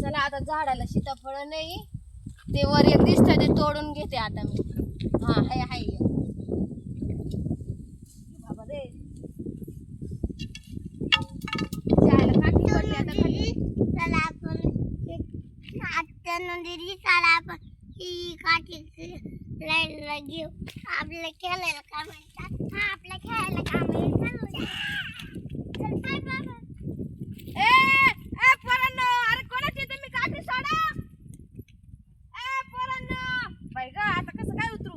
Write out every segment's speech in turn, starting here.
चला आता झाडाला सीताफळ नाही. ते वर एक दिसत ते तोडून घेते आता मी. हा हाय हाय. बाबा रे. जायला काठी पडली आता खाली. चला आपण आत्या नंदिनी चला आपण ही काठी घेऊ. आपल्या खेळायला काय म्हणतात हा आपल्या खेळायला काय म्हणतात चल बाय बाबा ए ए पोरांनो अरे कोणाची तुम्ही काठी सोडा ए पोरांनो बाई ग आता कसं काय उतरू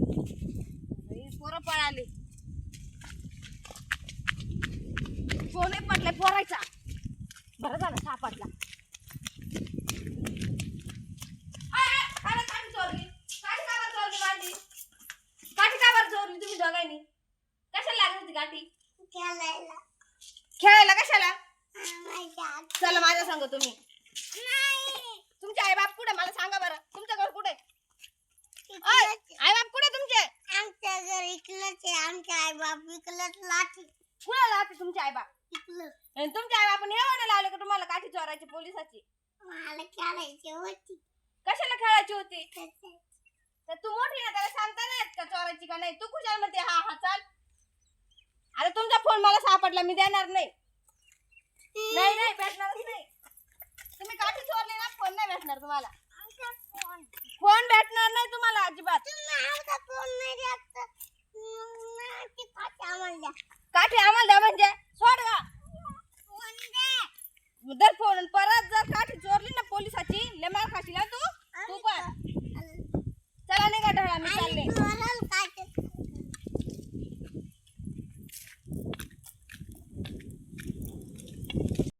बाई, पोरं पळाली. फोन पडलाय पोरायचा. बरं झालं सापडला तुम्ही दोघांनी. कशाला लागली होती काठी खेळायला. खेळायला कशाला? चला माझ्या सांग तुम्ही. नाही. तुमचे आई बाप कुठे मला सांगा बरं तुमचं घर कुठे इकडंच- आई बाप कुठे तुमचे आमच्या घर इकडंच आहे आमच्या आई बाप इकडंच लाठी तुमचे आणि तुमच्या एवढं लावलं का तुम्हाला काठी चोरायची पोलिसाची? मला खेळायची होती. कशाला खेळायची होती. तर तू मोठी ना त्याला सांगता नाही येत का चोरायची का नाही? तू कुशाल म्हणते हा हा चाल. आता तुमचा फोन मला सापडला मी देणार नाही. नाही नाही भेटणारच नाही. तुम्ही काठी चोरली ना फोन नाही भेटणार तुम्हाला. आमचा फोन. फोन भेटणार नाही तुम्हाला अजिबात. तुम्ही आमचा फोन नाही देत. तर, काठी आम्हाला द्या. म्हणजे. सोड गा फोन परत जर काठी चोरली ना पोलिसाची लय मार खाशील तू?